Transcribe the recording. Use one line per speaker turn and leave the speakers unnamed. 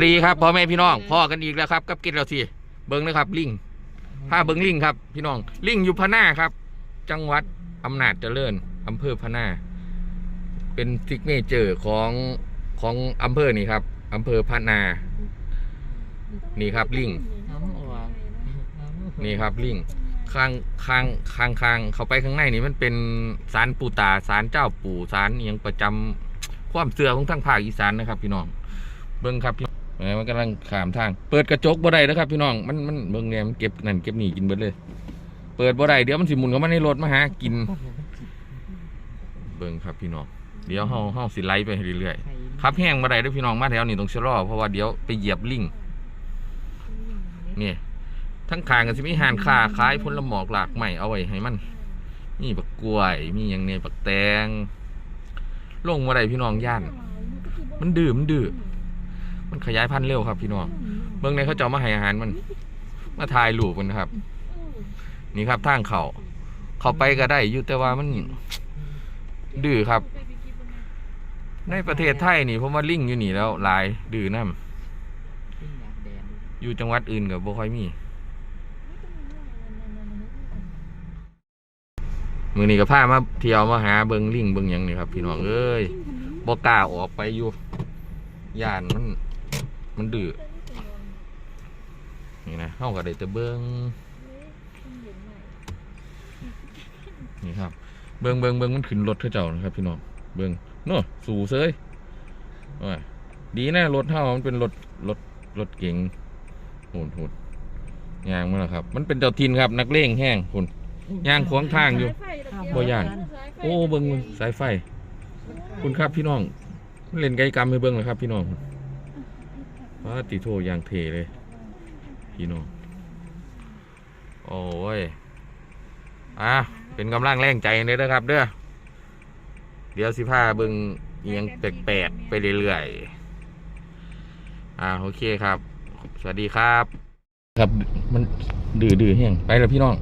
สวัสดีครับพ่อแม่พี่น้องพ่อกันอีกแล้วครับกับกินเราสิเบิ้งนะครับ ลิงผ้าเบิ้งลิงครับ พี่น้อง ลิงอยู่พะหน้าครับ จังหวัดอำนาจเจริญอำเภอพะหน้าเป็นซิกเนเจอร์ของของอำเภอนี่ครับอำเภอพะนา นี่ครับลิง
น้ำออก
นี่ครับลิงข้างข้างข้างข้างเข้าไปข้างในนี่มันเป็นศาลปู่ตาศาลเจ้าปู่ศาลอหยังประจำความเสื่อของทางภาคอีสานนะครับ พี่น้องเบิ้งครับพี่เอ้ย มันกำลังขามทาง เปิดกระจกบ่ได้นะครับพี่น้อง มันมันเบิ้งเนี่ยมันเก็บนั่นเก็บนี่กินเบิดเลย เปิดบ่ได้เดี๋ยวมันสิหมุนเข้ามาในรถมาหากิน เบิ้งครับพี่น้อง เดี๋ยวเฮาเฮาสิไล่ไปเรื่อยๆขับแห้งบ่ได้เด้อพี่น้องมาแถวนี้ต้องชะลอเพราะว่าเดี๋ยวไปเหยียบลิงนี่ทั้งคางก็สิมีหานขาคล้าขายผละหมอกหลากใหม่เอาไว้ให้มันมีบักกล้วย มีอย่างเนี้บักแตงลงมาได้พี่น้องย่าน มันดื้อมันดื้อ มันขยายพันธุ์เร็วครับพี่น้องเบื้องในเขาจะเอามาให้อาหารมันมาถ่ายรูปมันนะครับ นี่ครับทางเขาเขาไปก็ได้อยู่แต่ว่ามัน ดื้อครับ ในประเทศไทยนี่ผมว่าลิงอยู่นี่แล้วหลายดื้อน้ำอยู่จังหวัดอื่นกับบ่ค่อยมีมือนี้ก็พามาเที่ยวมาหาเบิงลิงเบิงหยังนี่ครับ พี่น้องเอ้ยบ่กล้าออกไปอยู่ย่านมัน มันดื้อนี่นะเฮาก็ได้แต่เบิงนี่ครับ เบิงเบิงเบิงมันขึ้นรถเขาเจ้านะครับ พี่น้องเบิงโน่สู่เซยดีแนะรถเฮามันเป็นรถรถรถเก๋งโหดโหดยางมันนะครับ มันเป็นเจ้าทินครับ นักเลงแห้งคุณยางขวางทางอยู่บ่ย่านโอ้เบิ้งเบิ่งสายไฟ คุณครับพี่น้องเล่นไกลกรรมให้เบิ้งเลยครับพี่น้อง ว้าติโทยางเทเลย พี่น้อง โอ้ย อะ เป็นกำลังแรงใจเลยนะครับ เด้อ เดี๋ยวสิพาเบิ้งอิหยังแปลกๆไปเรื่อยๆ อ่าโอเคครับ สวัสดีครับ ครับ มันดื้อๆแห้งไปแล้วพี่น้อง